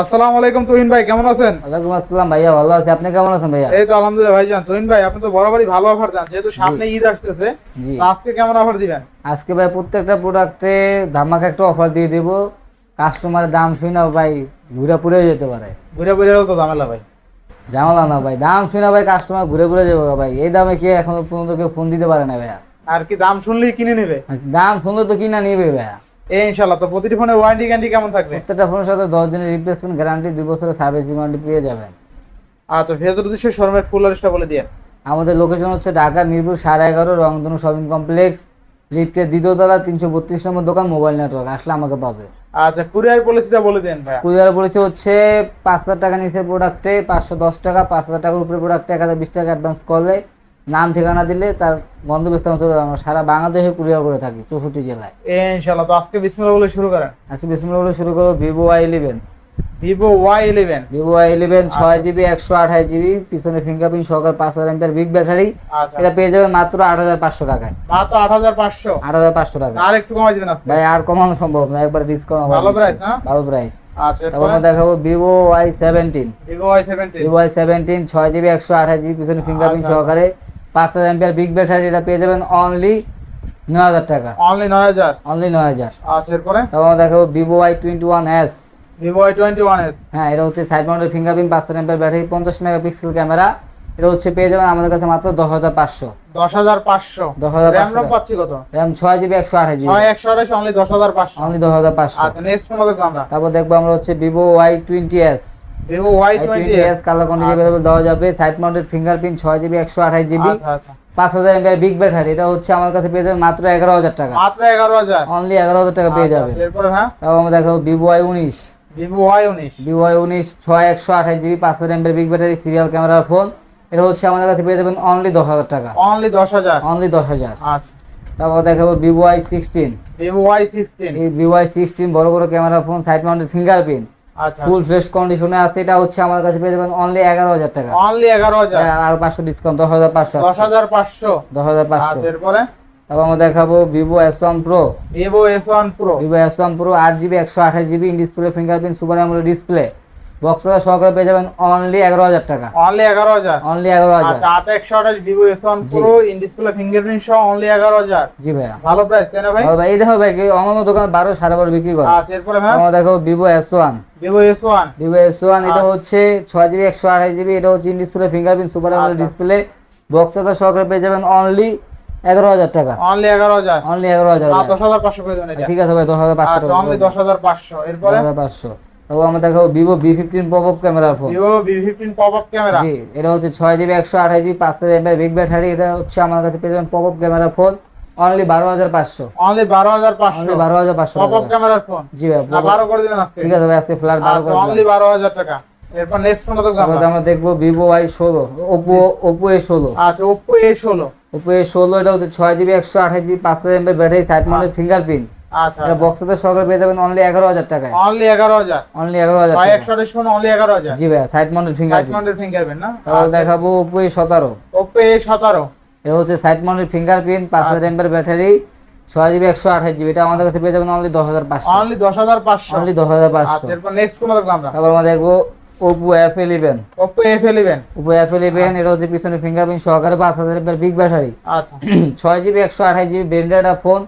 আসসালামু আলাইকুম তুহিন ভাই কেমন আছেন? ওয়ালাইকুম আসসালাম ভাইয়া ভালো আছি। আপনি কেমন আছেন ভাইয়া? এই তো আলহামদুলিল্লাহ ভাইজান তুহিন ভাই আপনি তো বরাবরই ভালো অফার দেন যেহেতু সামনে ঈদ আসতেছে আজকে কেমন অফার দিবেন? আজকে ভাই প্রত্যেকটা প্রোডাক্টে ধামাকা একটা অফার দিয়ে দেব। কাস্টমারের দাম শুনে ভাই ঘুরে পুরে যেতে পারে। ঘুরে ঘুরে তো ঝামেলা ভাই। ঝামেলা না ভাই দাম শুনে ভাই কাস্টমার ঘুরে ঘুরে যাবে ভাই। এই দামে কি এখনও পর্যন্ত কেউ ফোন দিতে পারে না ভাইয়া? আর কি দাম শুনলেই কিনে নেবে? দাম শুনলে তো কিনা নিবে ভাইয়া। এই ইনশাল্লাহ তো প্রতিটি ফোনে ওয়ারেন্টি গ্যারান্টি কেমন থাকবে? প্রত্যেকটা ফোনের সাথে দশ দিনের রিপ্লেসমেন্ট গ্যারান্টি দুই বছরের সার্ভিস ওয়ারেন্টি পেয়ে যাবেন। আচ্ছা ফেজর দৃশ্য শোরুমের ফুল লিস্টটা বলে দিয়ে আমাদের লোকেশন হচ্ছে ঢাকা মিরপুর সাড়ে এগারো রংধনু শপিং কমপ্লেক্স লিফটের দ্বিতীয়তলা তিনশো বত্রিশ নম্বর দোকান মোবাইল নেটওয়ার্ক আসলে আমাকে পাবে। আচ্ছা কুরিয়ার পলিসিটা বলে দেন ভাই কুরিয়ার বলেছে হচ্ছে পাঁচ হাজার টাকা নিচে প্রোডাক্টে পাঁচশো দশ টাকা পাঁচ হাজার টাকার উপরে প্রোডাক্টে এক হাজার বিশ টাকা অ্যাডভান্স করলে নাম ঠিকানা দিলে তার স্থানে চলে যাবে সারা বাংলাদেশে কুরিয়ার করে থাকি চৌষট্টি জেলায়। ইনশাল্লাহ তো আজকে বিসমিল্লাহ বলে শুরু করেন। আজকে বিসমুল্লাহ বলে শুরু করব Vivo Y eleven. Vivo Y eleven. Vivo Y eleven ছয় জিবি একশো আঠাশ জিবি পিছনে ফিঙ্গারপ্রিন্ট সহকার পাঁচ হাজার এমপিয়ার বিগ ব্যাটারি আচ্ছা। এটা পেয়ে যাবে মাত্র আট হাজার পাঁচশো টাকায়। মাত্র আট হাজার পাঁচশো? আট হাজার পাঁচশো টাকা আর একটু কমাই দিবেন আজকে? ভাই আর কমানো সম্ভব না একবার ডিসকাউন্ট ভালো প্রাইস না? ভালো প্রাইস আচ্ছা তারপর আমরা দেখাবো Vivo Y seventeen. Vivo Y seventy Vivo Y seventeen ছয় জিবি একশো আঠাশ জিবি পিছনে ফিঙ্গারপ্রিন্ট আচ্ছা। সহকারে। পাঁচ হাজার এমপিয়ার বিগ ব্যাটারি এটা পেয়ে যাবেন অনলি নয় হাজার টাকা। অনলি নয় হাজার? অনলি নয় হাজার। আচ্ছা এরপরে? তারপর আমরা দেখাবো Vivo Y twenty one S Vivo Y twenty one S হ্যাঁ এটা হচ্ছে সাইড মাউন্টের ফিঙ্গারপ্রিন্ট পাঁচ হাজার এমপিয়ার ব্যাটারি পঞ্চাশ মেগাপিক্সেল ক্যামেরা এটা হচ্ছে পেয়ে যাবেন আমাদের কাছে মাত্র দশ হাজার পাঁচশো। দশ হাজার পাঁচশো। দশ হাজার র্যাম রম পাচ্ছি কত? র্যাম ছয় জিবি একশো আঠাশ জিবি ছয় একশো আঠাশ অনলি দশ হাজার পাঁচশো। অনলি দশ হাজার পাঁচশো। আচ্ছা নেক্সট দেখব আমরা। তারপর দেখব আমরা হচ্ছে Vivo Y twenty S Vivo Y twenty twenty S colour condition available দেওয়া যাবে সাইড মাউন্টেড ফিঙ্গারপ্রিন্ট ছয় জিবি একশো আঠাশ জিবি আচ্ছা আচ্ছা। পাঁচ হাজার বিগ ব্যাটারি এটা হচ্ছে আমার কাছে পেয়ে যাবেন মাত্র এগারো হাজার টাকা। মাত্র এগারো হাজার? অনলি এগারো হাজার টাকা পেয়ে আচ্ছা, আচ্ছা, হ্যাঁ? তারপর আমরা দেখাবো ভিভো ওয়াই উনিশ। ভিভো ওয়াই উনিশ। ভিভো ওয়াই উনিশ ছয় একশো আঠাশ জিবি পাঁচ হাজার বিগ ব্যাটারি সিরিয়াল ক্যামেরার ফোন এটা হচ্ছে আমাদের কাছে পেয়ে যাবেন অনলি দশ হাজার টাকা। অনলি দশ হাজার? অনলি দশ হাজার। আচ্ছা। তারপর দেখাবো Vivo Y sixteen Vivo Y sixteen এই ভিভো ওয়াই সিক্সটিন বড় বড় camera phone side mounted fingerprint আচ্ছা ফুল ফ্রেশ কন্ডিশনে আছে এটা হচ্ছে আমার কাছে পেয়ে যাবেন অনলি এগারো হাজার টাকা। অনলি এগারো হাজার? আর পাঁচশো ডিসকাউন্ট দশ হাজার পাঁচশো দশ হাজার পাঁচশো। দশ হাজার পাঁচশো। এরপরে? তারপর আমরা দেখাবো Vivo S one pro Vivo S one pro Vivo S one pro আট জিবি একশো আঠাশ GB in display fingerprint super AMOLED display box বাজার সহকারে পেয়ে যাবেন অনলি এগারো হাজার টাকা। অনলি এগারো হাজার? অনলি এগারো হাজার। আচ্ছা আট একশো আঠাশ Vivo S one. Pro in display fingerprint সহ অনলি এগারো হাজার। জি ভাইয়া। ভালো প্রাইস তাই না ভাই? ভাই এই দেখো ভাই কি দোকান বারো সাড়ে বারো বিক্রি করে। আচ্ছা এরপরে আমরা দেখো Vivo S one Vivo S one Vivo S one এটা আচ্ছা। হচ্ছে ছয় জিবি একশো আঠাশ জিবি এটা হচ্ছে ইন ডিসপ্লে ফিঙ্গারপ্রিন্ট সুপার আচ্ছা। ডিসপ্লে বক্স বাজার সহকারে পেয়ে যাবেন অনলি এগারো হাজার টাকা। অনলি এগারো হাজার। অনলি এগারো হাজার দশ হাজার পাঁচশো করে দেবেন ঠিক আছে ভাই দশ হাজার পাঁচশো অনলি দশ হাজার পাঁচশো। এরপরে? পাঁচশো। তারপর আমরা দেখাবো Vivo V fifteen pop up ক্যামেরার phone Vivo V fifteen pop up camera জি এটা হচ্ছে ছয় জিবি একশো আঠাশ জিবি পাঁচ হাজার এমএর বিগ ব্যাটারি এটা হচ্ছে আমার কাছে পেয়ে যাবেন pop up camera phone only বারো হাজার পাঁচশো। অনলি বারো হাজার পাঁচশো। বারো হাজার পাঁচশো পপ আপ ক্যামেরার ফোন জি ভাই বারো করে দিবেন আজকে। ঠিক আছে ভাই আজকে ফ্ল্যাট বারো আচ্ছা করে অনলি বারো হাজার টাকা। এরপর নেক্সট ফোন দেখব আমরা। আমরা দেখব ভিভো ওয়াই ষোলো ওপো ওপো এ ষোলো। আচ্ছা ওপো এ ষোলো। ওপো এ ষোলো এটা হচ্ছে ছয় জিবি একশো আঠাশ জিবি পাঁচ হাজার এমএর ব্যাটারি সাইড মাউন্টেড ফিঙ্গারপ্রিন্ট আচ্ছা এটা বক্সের সহকারে পেয়ে যাবেন অনলি এগারো হাজার টাকায়। অনলি এগারো হাজার। অনলি এগারো হাজার ছয় টাকা একশো আঠাশ ফোন অনলি এগারো হাজার। জি ভাই side mounted side fingerprint mounted fingerprint না? তারপর দেখাবো ওপো এ সতেরো। ওপো এ এটা হচ্ছে সাইড মাউন্টেড ফিঙ্গারপ্রিন্ট পাঁচ হাজার এমএর ব্যাটারি ছয় জিবি একশো আঠাশ জিবি এটা আমাদের কাছে পেয়ে যাবেন অনলি দশ হাজার পাঁচশো। অনলি দশ হাজার পাঁচশো। অনলি দশ হাজার পাঁচশো। আচ্ছা নেক্সট ফোন দেখব আমরা? তারপর আমরা দেখব Oppo F eleven Oppo F eleven Oppo F eleven এটা হচ্ছে পিছনে ফিঙ্গারপ্রিন্ট সহকারে পাঁচ হাজার বিগ ব্যাটারি আচ্ছা। ছয় জিবি একশো আঠাশ GB branded phone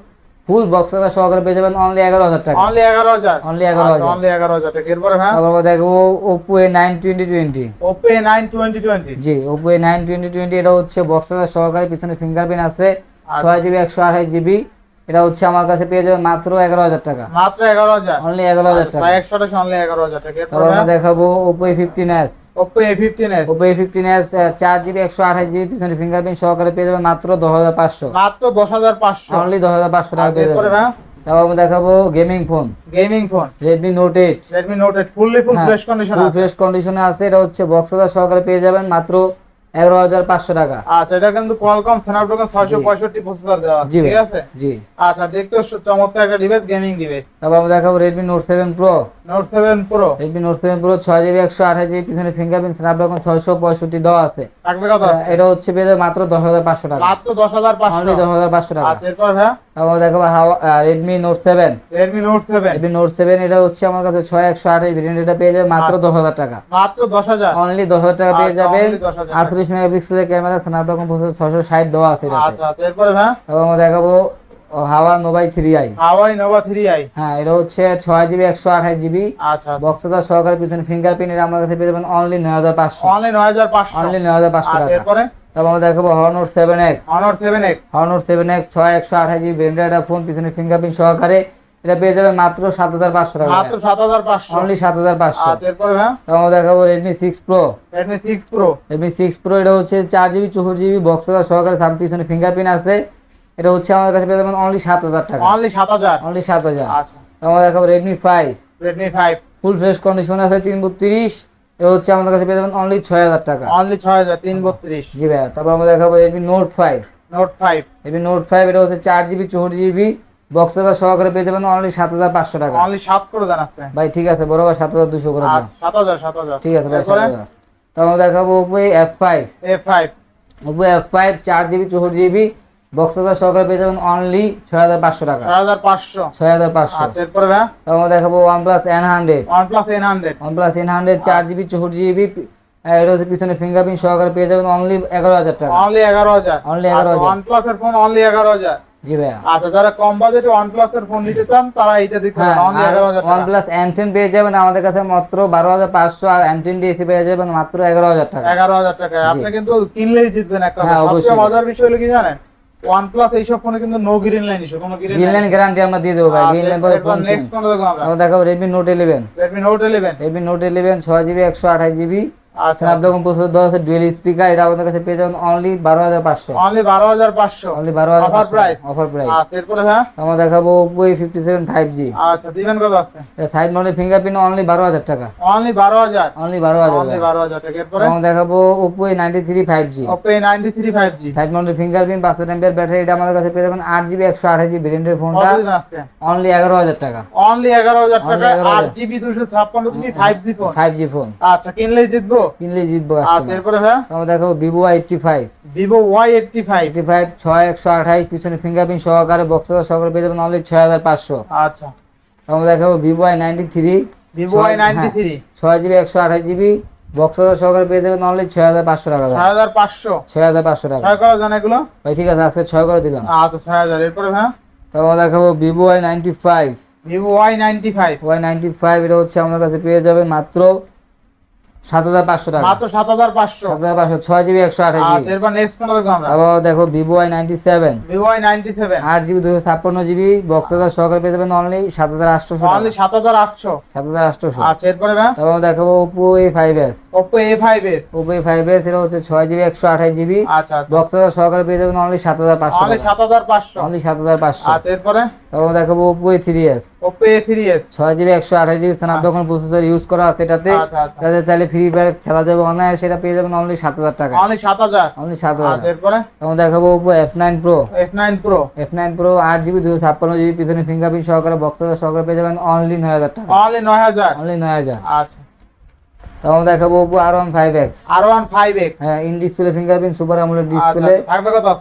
full box কাটা সহকারে পেয়ে যাবেন অনলি 11000 টাকা। অনলি 11000 অনলি 11000 অনলি 11000 টাকা এরপরে হ্যাঁ তারপর দেখো Oppo A92020 ওপো A92020 জি টোয়েন্টি টোয়েন্টি এটা হচ্ছে বক্স কাটা সহকারে পিছনে ফিঙ্গারপ্রিন্ট আছে। 6GB 128GB এটা হচ্ছে আমার কাছে পেয়ে যাবেন মাত্র এগারো হাজার টাকা। মাত্র এগারো হাজার? অনলি এগারো হাজার টাকা। একশো আঠাশ অনলি এগারো হাজার টাকা। তারপর আমরা দেখাবো Oppo A fifteen S Oppo A fifteen S Oppo A fifteen S চার জিবি একশো আঠাশ জিবি পিছনে ফিঙ্গারপ্রিন্ট সহকারে পেয়ে যাবেন মাত্র দশ হাজার পাঁচশো। মাত্র দশ হাজার পাঁচশো। অনলি দশ হাজার পাঁচশো টাকা আচ্ছা, পেয়ে হ্যাঁ তারপর আমরা দেখাবো gaming phone gaming phone Redmi note eight Redmi note eight fully full fresh condition full fresh কন্ডিশনে আছে। এটা হচ্ছে বক্স সহকারে পেয়ে যাবেন মাত্র এগারো হাজার পাঁচশো টাকা। আচ্ছা এটা কিন্তু কোয়ালকম স্ন্যাপড্রাগন ছয়শো পঁয়ষট্টি প্রসেসর দেওয়া আছে, ঠিক আছে? জি। আচ্ছা দেখতে চমৎকার একটা ডিভাইস গেমিং ডিভাইস তারপর আমরা দেখাবো Redmi note seven pro note seven pro Redmi note seven pro ছয় জিবি একশো আঠাশ জিবি পিছনে ফিঙ্গারপ্রিন্ট স্ন্যাপড্রাগন ছয়শো পঁয়ষট্টি দেওয়া আছে। এটা হচ্ছে পেয়ে মাত্র দশ হাজার পাঁচশো টাকা। মাত্র দশ হাজার পাঁচশো। দশ হাজার পাঁচশো টাকা। আচ্ছা এরপর হ্যাঁ তারপর দেখাবো Redmi note seven Redmi note seven Redmi note seven এটা হচ্ছে আমার কাছে ছয় একশো আঠাশ ভেরিয়েন্ট এটা পেয়ে যাবে মাত্র আচ্ছা। দশ হাজার টাকা। মাত্র দশ হাজার। অনলি দশ হাজার টাকা পেয়ে আচ্ছা, যাবেন। only 10,000 আটচল্লিশ মেগাপিক্সেলের ক্যামেরা স্ন্যাপড্রাগন প্রসেসর ছশো ষাট দেওয়া আছে এটাতে। আচ্ছা আচ্ছা এরপরে তারপর আমরা দেখাবো Huawei Nova three i Huawei Nova three i হ্যাঁ এটা হচ্ছে ছয় জিবি একশো আঠাশ জিবি আচ্ছা বক্সদার সহকারে পিছনে ফিঙ্গারপ্রিন্ট এটা আমার কাছে পেয়ে যাবেন অনলি নয় হাজার পাঁচশো। অনলি নয় হাজার পাঁচশো। অনলি নয় হাজার পাঁচশো আচ্ছা টাকা। তারপর আমরা দেখাবো হর্নোট সেভেন এক্স অনর সেভেন এক্স হর্নোট সেভেন এক্স ছয় একশো আঠাশ জিবি ব্র্যান্ডের একটা ফোন পিছনে ফিঙ্গারপ্রিন্ট সহকারে। এটা পেয়ে যাবেন মাত্র সাত হাজার পাঁচশো টাকা। মাত্র সাত হাজার পাঁচশো। অনলি সাত হাজার পাঁচশো। আচ্ছা তারপর দেখাবো Redmi six pro Redmi six pro Redmi six pro এটা হচ্ছে চার জিবি চৌষট্টি জিবি বক্সদার সহকারে সাম পিছনে ফিঙ্গারপ্রিন্ট আছে। এটা হচ্ছে আমাদের কাছে পেয়ে যাবেন অনলি সাত হাজার টাকা। অনলি সাত হাজার। অনলি সাত হাজার। আচ্ছা। তারপর দেখাবো Redmi five Redmi five full fresh condition আছে তিন বত্রিশ। এটা হচ্ছে আমাদের কাছে পেয়ে যাবেন অনলি ছয় হাজার টাকা। অনলি ছয় হাজার তিন বত্রিশ জি ভাইয়া তারপর আমরা দেখাবো Redmi note five note five Redmi note five এটা হচ্ছে চার জিবি চৌষট্টি জিবি বক্সদার সহকারে পেয়ে যাবেন অনলি সাত হাজার পাঁচশো টাকা। অনলি সাত করে দেন আজকে। ভাই ঠিক আছে বরাবর সাত হাজার দুশো করে দেন। আচ্ছা সাত হাজার সাত হাজার। ঠিক আছে ভাই সাত হাজার। আমরা দেখাবো Oppo F five A five Oppo F five চার জিবি চৌষট্টি জিবি বক্সদার সহকারে পেয়ে যাবেন অনলি ছয় হাজার পাঁচশো টাকা। ছয় হাজার পাঁচশো। ছয় হাজার পাঁচশো। আচ্ছা এরপরে তারপর দেখাবো OnePlus N hundred OnePlus N hundred OnePlus N hundred চার জিবি চৌষট্টি জিবি এটা হচ্ছে পিছনে ফিঙ্গারপ্রিন্ট সহকারে পেয়ে যাবেন অনলি এগারো হাজার টাকা। অনলি এগারো হাজার। Only 11,000 ওয়ান প্লাস এর ফোন অনলি এগারো হাজার। জি ভাইয়া। আচ্ছা যারা কম বাজেটে ওয়ান প্লাস এর ফোন নিতে চান তারা এইটা হ্যাঁ পারেন অনলি এগারো হাজার ওয়ান টাকা প্লাস এম পেয়ে যাবেন আমাদের কাছে মাত্র বারো হাজার পাঁচশো আর এম টেন ডিএসি পেয়ে যাবেন মাত্র এগারো হাজার টাকা। এগারো হাজার টাকা আপনি কিন্তু কিনলেই জিতবেন একটা হ্যাঁ, সবচেয়ে। মজার বিষয় হলো কি জানেন? OnePlus এইসব ফোনে কিন্তু জিবি লাইন গ্যারান্টি আমরা দিয়ে লাইন দেখো আচ্ছা। স্ন্যাপড্রাগন প্রসেসর দেওয়া ডুয়েল স্পিকার এটা আমাদের কাছে পেয়ে যাবেন অনলি বারো হাজার পাঁচশো। অনলি বারো হাজার পাঁচশো। অনলি বারো হাজার Offer price? অফার প্রাইস আচ্ছা এরপরে হ্যাঁ? আমরা দেখাবো Oppo fifty seven five G আচ্ছা দিবেন কত আছে? সাইড মডেল ফিঙ্গারপ্রিন্ট অনলি বারো হাজার টাকা। অনলি বারো হাজার। অনলি বারো হাজার অনলি বারো হাজার টাকা। এরপরে? এবং দেখাবো Oppo ninety three five G Oppo ninety three five G side fingerprint পাঁচশো এমপিআর ব্যাটারি এটা আমাদের কাছে পেয়ে যাবেন আট জিবি একশো আঠাশ জিবি ভেরিয়েন্টের কত ফোনটা অনলি এগারো হাজার টাকা। অনলি এগারো হাজার টাকা 11,000 আট জিবি দুশো ছাপ্পান্ন GB five G phone five G phone আচ্ছা কিনলেই জিতবো। কিনলে জিতবো আচ্ছা কাস্টমার এরপরে হ্যাঁ আমরা দেখাবো Vivo eighty five Vivo Y eighty five eighty five ছয় একশো আঠাইশ পিছনে ফিঙ্গারপ্রিন্ট সহকারে বক্সার সহকারে পেয়ে যাবেন অনলি ছয় হাজার পাঁচশো। আচ্ছা। আমরা দেখাবো Vivo Y ninety three Vivo Y ninety three ছয় জিবি একশো আঠাশ জিবি বক্সার সহকারে পেয়ে যাবেন অনলি ছয় হাজার পাঁচশো টাকা ছয় হাজার পাঁচশো। ছয় হাজার পাঁচশো টাকা। ছয় করা জান এগুলো? ভাই ঠিক আছে আজকে ছয় করে দিলাম। আচ্ছা ছয় হাজার। এরপরে হ্যাঁ তারপর দেখাবো Vivo Y ninety five Vivo Y ninety five Y ninety five এটা হচ্ছে আমাদের কাছে পেয়ে যাবেন মাত্র টাকা। মাত্র ছয় জিবি একশো আঠাশ আচ্ছা জিবি এরপর নেক্সট কোনটা দেখব আমরা? তারপর দেখো জিবি সহকারে পেয়ে যাবেন অনলি অনলি আটশোশো আচ্ছা এরপরে তারপর হচ্ছে জিবি জিবি। আচ্ছা আচ্ছা। সহকারে পেয়ে যাবেন অনলি অনলি অনলি আচ্ছা এরপরে? তারপর GB GB Snapdragon processor use করা আছে এটাতে। আচ্ছা আচ্ছা। চাইলে ফ্রি ফায়ার খেলা যাবে অনলাইনে সেটা পেয়ে যাবেন অনলি সাত হাজার টাকা। অনলি সাত হাজার? অনলি সাত আচ্ছা হাজার এরপরে? তখন দেখাবো Oppo F nine pro F nine pro F nine pro আট জিবি দুশো ছাপ্পান্ন জিবি পিছনে ফিঙ্গারপ্রিন্ট সহকারে বক্সার সহকারে পেয়ে যাবেন অনলি নয় হাজার টাকা। অনলি নয় হাজার? অনলি নয় হাজার। আচ্ছা। তখন দেখাবো Oppo R one five X R one five X হ্যাঁ ইন ডিসপ্লে ফিঙ্গারপ্রিন্ট সুপার আমলের আচ্ছা ডিসপ্লে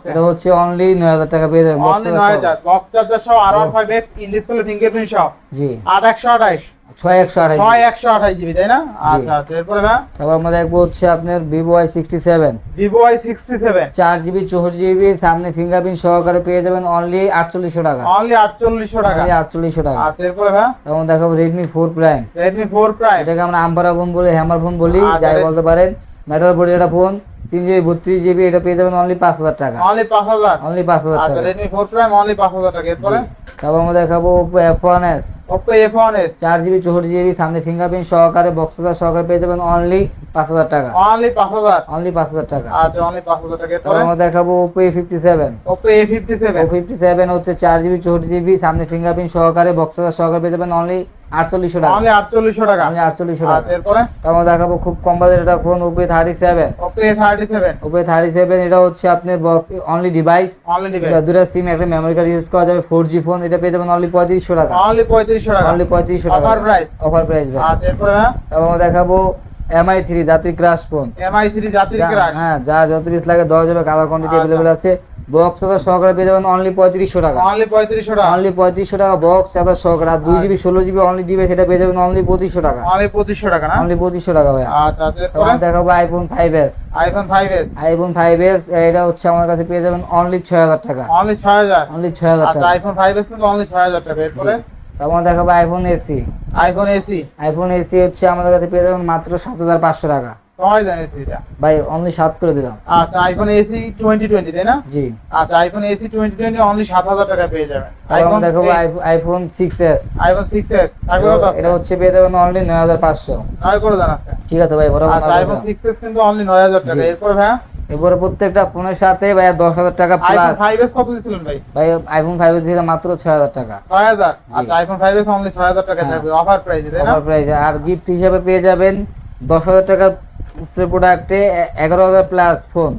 এটা হচ্ছে অনলি নয় হাজার টাকা পেয়ে যাবেন অনলি নয় হাজার। বক্স চার্জার সহ R one five X in display fingerprint সহ। জি। আট একশো আঠাইশ ছয় একশো আঠাশ ছয় একশো আঠাইশ জিবি তাই না? আচ্ছা আচ্ছা এরপরে তারপর আমরা দেখব হচ্ছে আপনার Vivo Y sixty seven Vivo sixty seven চার জিবি চৌষট্টি জিবি সামনে ফিঙ্গারপ্রিন্ট সহকারে পেয়ে যাবেন অনলি আটচল্লিশশো টাকা। অনলি আটচল্লিশশো টাকা। আটচল্লিশশো টাকা। আচ্ছা এরপরে তখন দেখাবো Redmi four prime Redmi four prime এটাকে আমরা আম্বারা ফোন বলি হ্যামার ফোন বলি আচ্ছা, যাই বলতে পারেন। মেটাল বডি একটা ফোন তিন জিবি বত্রিশ জিবি এটা পেয়ে যাবেন অনলি পাঁচ হাজার টাকা। অনলি পাঁচ হাজার? অনলি পাঁচ হাজার আচ্ছা টাকা। রেডমি ফোর প্রাইম অনলি পাঁচ হাজার টাকা। এরপরে? তারপর আমরা দেখাবো Oppo F one S Oppo F one S চার জিবি চৌষট্টি জিবি সামনে ফিঙ্গারপ্রিন্ট সহকারে বক্সদার সহকারে পেয়ে যাবেন অনলি পাঁচ হাজার টাকা। অনলি পাঁচ হাজার? অনলি পাঁচ হাজার টাকা। আচ্ছা অনলি পাঁচ হাজার টাকা। তারপর আমরা দেখাবো Oppo A fifty seven Oppo A fifty seven O fifty seven হচ্ছে চার জিবি চৌষট্টি জিবি সামনে ফিঙ্গারপ্রিন্ট সহকারে সহকারে পেয়ে যাবেন অনলি আটচল্লিশশো টাকা। অনলি আটচল্লিশশো টাকা। অনলি আটচল্লিশশো টাকা। আচ্ছা এরপরে? তারপর দেখাবো খুব কম বাজেট একটা phone Oppo thirty seven Oppo thirty seven Oppo thirty seven এটা হচ্ছে আপনার অনলি ডিভাইস অনলি ডিভাইস দুটো সিম একটা মেমরি কার্ড ইউজ করা যাবে ফোর জি ফোন এটা পেয়ে যাবেন অনলি পঁয়ত্রিশশো টাকা। অনলি পঁয়ত্রিশশো টাকা। অনলি পঁয়ত্রিশশো টাকা। অফার প্রাইস অফার প্রাইস ভাই। আচ্ছা এরপরে হ্যাঁ? আমরা দেখাবো এমআই থ্রি জাতির ক্রাশ ফোন এমআই থ্রি জাতির ক্রাশ হ্যাঁ যা যত পিস লাগে দেওয়া যাবে কালার কোয়ান্টিটি अवेलेबल আছে। বক্স চার্জার সহকারে পেয়ে যাবেন অনলি পঁয়ত্রিশশো টাকা। অনলি পঁয়ত্রিশশো টাকা। অনলি পঁয়ত্রিশশো টাকা বক্স চার্জার সহকারে আর দুই। জিবি ষোলো জিবি অনলি দিবে সেটা পেয়ে যাবেন অনলি পঁচিশশো টাকা। অনলি পঁচিশশো টাকা না? অনলি পঁচিশশো টাকা ভাই আচ্ছা আচ্ছা দেখাবো iPhone five S iPhone five S iPhone five S এটা হচ্ছে আমার কাছে পেয়ে যাবেন অনলি ছয় হাজার টাকা। অনলি ছয় হাজার? অনলি ছয় হাজার আচ্ছা টাকা। আইফোন ফাইভ এস কিন্তু অনলি ছয় হাজার টাকা এরপরে? তখন দেখাবো iPhone SE iPhone SE iPhone SE হচ্ছে আমাদের কাছে পেয়ে যাবেন মাত্র সাত হাজার পাঁচশো টাকা। সময় দেন এসিটা ভাই অনলি সাত করে দিলাম। আচ্ছা আইফোন এসি টোয়েন্টি টোয়েন্টি তাই না? জি। আচ্ছা iPhone SE twenty twenty only সাত হাজার টাকা পেয়ে যাবেন। আইফোন দেখাবো iPhone six S iPhone six S এটা হচ্ছে পেয়ে যাবেন অনলি নয় হাজার পাঁচশো। নয় করে দেন আজকে। ঠিক আছে ভাই বড় আচ্ছা আইফোন সিক্স এস কিন্তু অনলি নয় হাজার টাকা। এরপরে ভাইয়া? এরপরে প্রত্যেকটা ফোনের সাথে ভাই দশ হাজার টাকা প্লাস ফাইভ এস কত দিয়েছিলেন ভাই? ভাই আইফোন ফাইভ এর থেকে মাত্র ছয় হাজার টাকা। ছয় হাজার? জি। আচ্ছা আইফোন ফাইভ এস অনলি ছয় হাজার টাকা হ্যাঁ। থাকবে। অফার প্রাইস তাই না? অফার প্রাইস আর গিফট হিসাবে পেয়ে যাবেন দশ হাজার টাকা প্রোডাক্টে এগারো হাজার প্লাস ফোন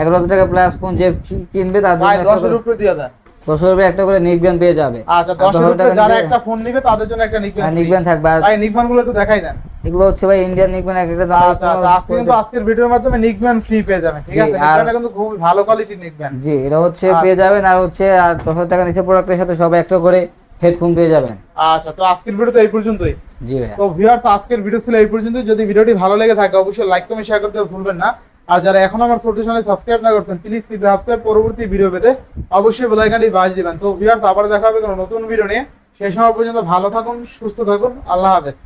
এগারো হাজার টাকা প্লাস ফোন যে কিনবে তার জন্য দশের উপরে দিয়ে দেন। দশ একটা করে নিকবেন পেয়ে যাবে। আচ্ছা আর দশের 10,000 উপরে টাকা যারা একটা ফোন নিবে তাদের জন্য একটা নিকবেন হ্যাঁ, নিকবেন থাকবে। ভাই নিকবেনগুলো একটু দেখাই দেন। এগুলো হচ্ছে ভাই ইন্ডিয়ান নিকবেন এক একটা দাম আচ্ছা আচ্ছা আজকে কিন্তু আজকের ভিডিওর মাধ্যমে নিকবেন ফ্রি পেয়ে যাবেন ঠিক আছে? কিন্তু খুব ভালো কোয়ালিটির নিকবেন জি এটা হচ্ছে আচ্ছা। পেয়ে যাবেন আর হচ্ছে আর দশ হাজার টাকা নিচে প্রোডাক্টের সাথে সবাই একটা করে হেডফোন পেয়ে যাবেন। আচ্ছা তো আজকের ভিডিও তো এই পর্যন্তই। জি ভাই তো ভিউয়ার্স আজকের ভিডিও ছিল এই পর্যন্তই। যদি ভিডিওটি ভালো লেগে থাকে অবশ্যই লাইক কমেন্ট শেয়ার করতে ভুলবেন না। আর যারা এখন আমার ছোট চ্যানেল সাবস্ক্রাইব না করছেন প্লিজ সাবস্ক্রাইব পরবর্তী ভিডিও পেতে অবশ্যই বেল আইকনটি বাজ দিবেন। তো ভিউয়ার্স আবার দেখা হবে কোনো নতুন ভিডিও নিয়ে। সেই সময় পর্যন্ত ভালো থাকুন সুস্থ থাকুন। আল্লাহ হাফেজ।